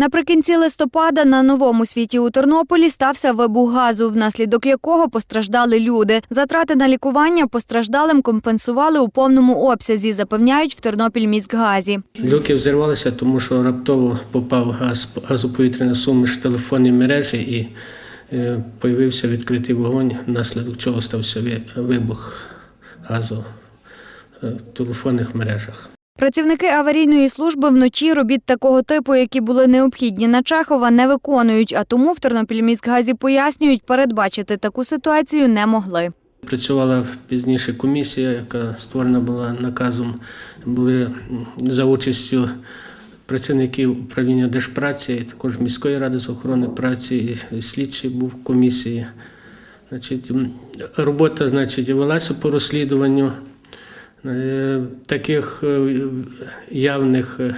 Наприкінці листопада на новому світі у Тернополі стався вибух газу, внаслідок якого постраждали люди. Затрати на лікування постраждалим компенсували у повному обсязі, запевняють в Тернопільміськгазі. Люки взірвалися, тому що раптово попав газ, газоповітряна суміш телефонні мережі і е, появився відкритий вогонь, внаслідок чого стався вибух газу е, в телефонних мережах. Працівники аварійної служби вночі робіт такого типу, які були необхідні на Чехова, не виконують. А тому в Тернопільміськгазі пояснюють, передбачити таку ситуацію не могли. Працювала пізніше комісія, яка створена була наказом, були за участю працівників управління держпраці, і також міської ради з охорони праці, і слідчий був комісії. Значить, робота значить, велася по розслідуванню таких е, явних, е, прич- е,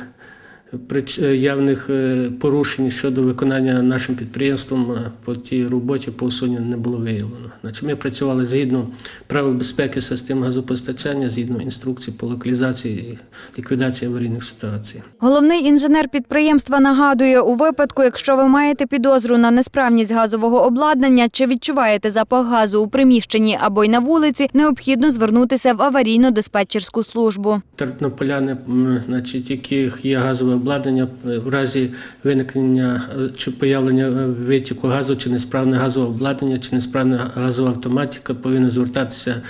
явних е, порушень щодо виконання нашим підприємством е, по тій роботі по усуненню не було виявлено. Значить, ми працювали згідно правил безпеки систем газопостачання, згідно інструкцій по локалізації і ліквідації аварійних ситуацій. Головний інженер підприємства нагадує, у випадку, якщо ви маєте підозру на несправність газового обладнання чи відчуваєте запах газу у приміщенні або й на вулиці, необхідно звернутися в аварійно-диспетчерську службу. Тернополяни, значить, яких є газове обладнання, в разі виникнення е, чи появлення е, витіку газу, чи несправне газове обладнання, чи несправна газова автоматика, повинна звертатися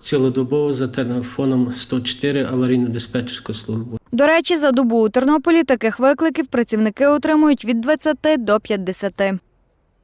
цілодобово за телефоном 104 аварійно-диспетчерську службу. До речі, за добу у Тернополі таких викликів працівники отримують від 20 до 50.